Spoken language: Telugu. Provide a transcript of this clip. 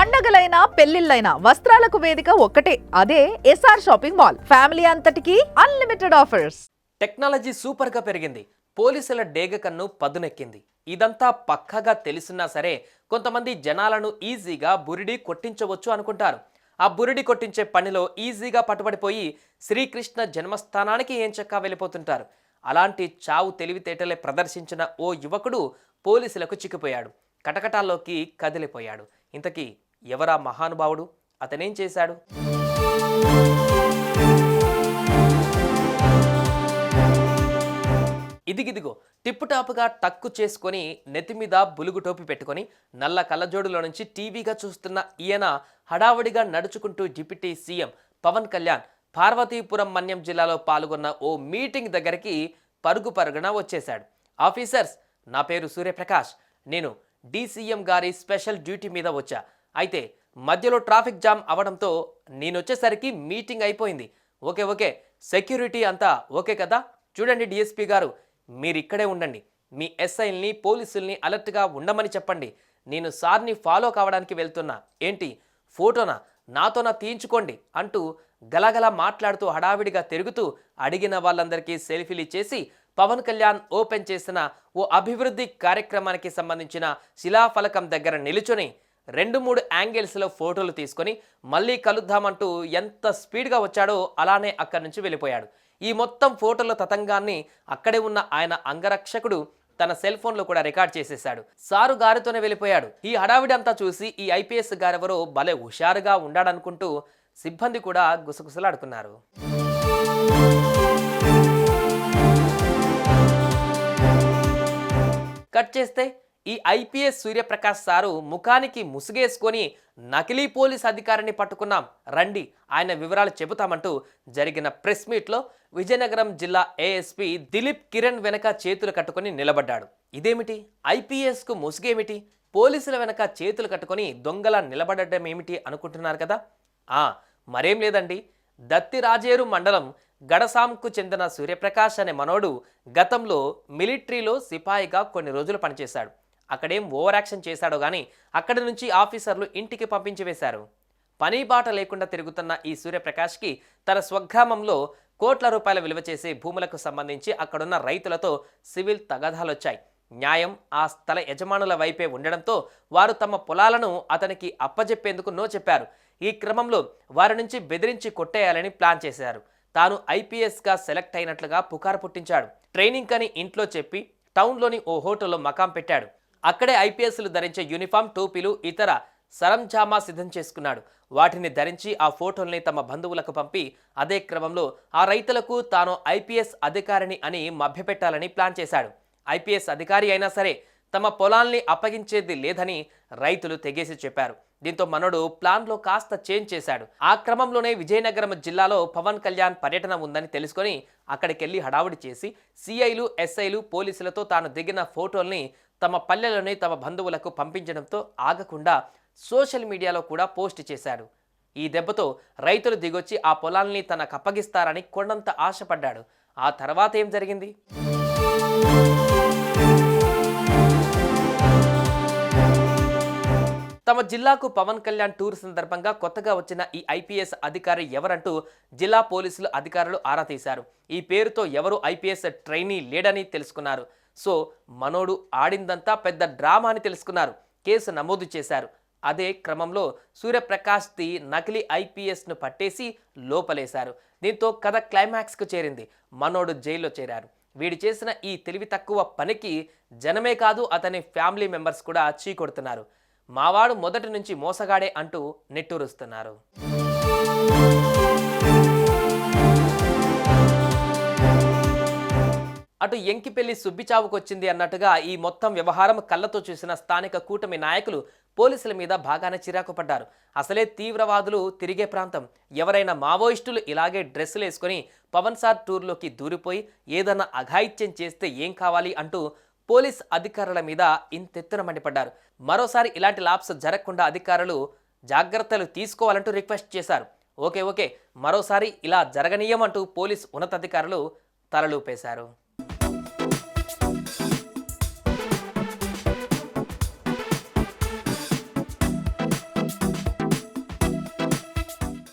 పండగలైనా పెళ్ళిళ్ళైనా వస్త్రాలకు వేదిక ఒక్కటే. అదే ఎస్ఆర్ షాపింగ్ మాల్ ఫ్యామిలీ అంతటికి అన్లిమిటెడ్ ఆఫర్స్ టెక్నాలజీ సూపర్గా పెరిగింది. పోలీసుల డేగ కన్ను పదునెక్కింది. ఇదంతా పక్కగా తెలిసినా సరే కొంతమంది జనాలను ఈజీగా బురిడి కొట్టించవచ్చు అనుకుంటారు. ఆ బురిడి కొట్టించే పనిలో ఈజీగా పట్టుబడిపోయి శ్రీకృష్ణ జన్మస్థానానికి ఏం చక్కా వెళ్ళిపోతుంటారు? అలాంటి చావు తెలివితేటలే ప్రదర్శించిన ఓ యువకుడు పోలీసులకు చిక్కిపోయాడు. కటకటాల్లోకి కదిలిపోయాడు. ఇంతకీ ఎవరా మహానుభావుడు? అతనేం చేశాడు? ఇదిగిదిగో టిప్పు టాప్గా టక్కు చేసుకొని నెత్తి మీద బులుగు టోపి పెట్టుకొని నల్ల కళ్ళజోడులో నుంచి టీవీగా చూస్తున్న ఈయన హడావడిగా నడుచుకుంటూ డిప్యూటీ సీఎం పవన్ కళ్యాణ్ పార్వతీపురం మన్యం జిల్లాలో పాల్గొన్న ఓ మీటింగ్ దగ్గరికి పరుగు పరుగున వచ్చేశాడు. ఆఫీసర్స్ నా పేరు సూర్యప్రకాష్. నేను డీసీఎం గారి స్పెషల్ డ్యూటీ మీద వచ్చా. అయితే మధ్యలో ట్రాఫిక్ జామ్ అవడంతో నేనొచ్చేసరికి మీటింగ్ అయిపోయింది. Okay okay. సెక్యూరిటీ అంతా ఓకే కదా? చూడండి డిఎస్పీ గారు మీరు ఇక్కడే ఉండండి. మీ ఎస్ఐల్ని పోలీసుల్ని అలర్ట్గా ఉండమని చెప్పండి. నేను సార్ని ఫాలో కావడానికి వెళ్తున్నా. ఏంటి? ఫోటోనా? నాతోన తీయించుకోండి అంటూ గలగల మాట్లాడుతూ హడావిడిగా తిరుగుతూ అడిగిన వాళ్ళందరికీ సెల్ఫీలు చేసి పవన్ కళ్యాణ్ ఓపెన్ చేసిన ఓ అభివృద్ధి కార్యక్రమానికి సంబంధించిన శిలాఫలకం దగ్గర నిలుచొని రెండు మూడు యాంగిల్స్లో ఫోటోలు తీసుకొని మళ్ళీ కలుద్దామంటూ ఎంత స్పీడ్గా వచ్చాడో అలానే అక్కడి నుంచి వెళ్ళిపోయాడు. ఈ మొత్తం ఫోటోల తతంగాన్ని అక్కడే ఉన్న ఆయన అంగరక్షకుడు తన సెల్ ఫోన్లో కూడా రికార్డ్ చేసేశాడు. సారు గారితోనే వెళ్ళిపోయాడు. ఈ హడావిడి అంతా చూసి ఈ ఐపీఎస్ గారెవరో భలే హుషారుగా ఉండాడనుకుంటూ సిబ్బంది కూడా గుసగుసలాడుకున్నారు కట్ చేస్తే ఈ ఐపీఎస్ సూర్యప్రకాష్ సారు ముఖానికి ముసుగేసుకొని నకిలీ పోలీస్ అధికారిని పట్టుకున్నాం. రండి ఆయన వివరాలు చెబుతామంటూ జరిగిన ప్రెస్ మీట్లో విజయనగరం జిల్లా ఏఎస్పీ దిలీప్ కిరణ్ వెనక చేతులు కట్టుకొని నిలబడ్డాడు. ఇదేమిటి? ఐపీఎస్కు ముసుగేమిటి? పోలీసుల వెనక చేతులు కట్టుకొని దొంగల నిలబడడం ఏమిటి అనుకుంటున్నారు కదా? ఆ మరేం లేదండి. దత్తి రాజేరు మండలం గడసాంకు చెందిన సూర్యప్రకాష్ అనే మనోడు గతంలో మిలిటరీలో సిపాయిగా కొన్ని రోజులు పనిచేశాడు. అక్కడేం ఓవర్ యాక్షన్ చేశాడో కానీ అక్కడి నుంచి ఆఫీసర్లు ఇంటికి పంపించి వేశారు. పని బాట లేకుండా తిరుగుతున్న ఈ సూర్యప్రకాష్కి తన స్వగ్రామంలో కోట్ల రూపాయల విలువ చేసే భూములకు సంబంధించి అక్కడున్న రైతులతో సివిల్ తగాదాలొచ్చాయి. న్యాయం ఆ స్థల యజమానుల వైపే ఉండడంతో వారు తమ పొలాలను అతనికి అప్పజెప్పేందుకు నో చెప్పారు. ఈ క్రమంలో వారి నుంచి బెదిరించి కొట్టేయాలని ప్లాన్ చేశారు. తాను ఐపీఎస్గా సెలెక్ట్ అయినట్లుగా పుకారు పుట్టించాడు. ట్రైనింగ్ అని ఇంట్లో చెప్పి టౌన్లోని ఓ హోటల్లో మకాం పెట్టాడు. అక్కడే ఐపీఎస్లు ధరించే యూనిఫామ్ టోపీలు ఇతర సరంజామా సిద్ధం చేసుకున్నాడు. వాటిని ధరించి ఆ ఫోటోల్ని తమ బంధువులకు పంపి అదే క్రమంలో ఆ రైతులకు తాను ఐపీఎస్ అధికారిని అని మభ్యపెట్టాలని ప్లాన్ చేశాడు. ఐపీఎస్ అధికారి అయినా సరే తమ పొలాల్ని అప్పగించేది లేదని రైతులు తెగేసి చెప్పారు. దీంతో మనోడు ప్లాన్లో కాస్త చేంజ్ చేశాడు. ఆ క్రమంలోనే విజయనగరం జిల్లాలో పవన్ కళ్యాణ్ పర్యటన ఉందని తెలుసుకొని అక్కడికెళ్ళి హడావుడి చేసి సిఐలు ఎస్ఐలు పోలీసులతో తాను దిగిన ఫోటోల్ని తమ పల్లెలోనే తమ బంధువులకు పంపించడంతో ఆగకుండా సోషల్ మీడియాలో కూడా పోస్ట్ చేశాడు. ఈ దెబ్బతో రైతులు దిగొచ్చి ఆ పొలాల్ని తనకు అప్పగిస్తారని కొండంత ఆశపడ్డాడు. ఆ తర్వాత ఏం జరిగింది? తమ జిల్లాకు పవన్ కళ్యాణ్ టూర్ సందర్భంగా కొత్తగా వచ్చిన ఈ ఐపీఎస్ అధికారి ఎవరంటూ జిల్లా పోలీసులు అధికారులు ఆరా తీశారు. ఈ పేరుతో ఎవరు ఐపీఎస్ ట్రైనీ లేడని తెలుసుకున్నారు. సో మనోడు ఆడిందంతా పెద్ద డ్రామా అని తెలుసుకున్నారు. కేసు నమోదు చేశారు. అదే క్రమంలో సూర్యప్రకాష్ది నకిలీ ఐపీఎస్ను పట్టేసి లోపలేశారు. దీంతో కథ క్లైమాక్స్కు చేరింది. మనోడు జైల్లో చేరారు. వీడు చేసిన ఈ తెలివి తక్కువ పనికి జనమే కాదు అతని ఫ్యామిలీ మెంబర్స్ కూడా చీకొడుతున్నారు మావాడు మొదటి నుంచి మోసగాడే అంటూ నిట్టూరుస్తున్నారు. అటు ఎంకిపెళ్ళి సుబ్బిచావుకొచ్చింది అన్నట్టుగా ఈ మొత్తం వ్యవహారం కళ్ళతో చూసిన స్థానిక కూటమి నాయకులు పోలీసుల మీద బాగానే చిరాకు పడ్డారు. అసలే తీవ్రవాదులు తిరిగే ప్రాంతం. ఎవరైనా మావోయిస్టులు ఇలాగే డ్రెస్సులు వేసుకొని పవన్ సార్ టూర్లోకి దూరిపోయి ఏదన్నా అఘాయిత్యం చేస్తే ఏం కావాలి అంటూ పోలీస్ అధికారుల మీద ఇంతెత్తున మండిపడ్డారు. మరోసారి ఇలాంటి లాప్స్ జరగకుండా అధికారులు జాగ్రత్తలు తీసుకోవాలంటూ రిక్వెస్ట్ చేశారు. ఓకే ఓకే మరోసారి ఇలా జరగనీయమంటూ పోలీస్ ఉన్నతాధికారులు తలలూపేశారు.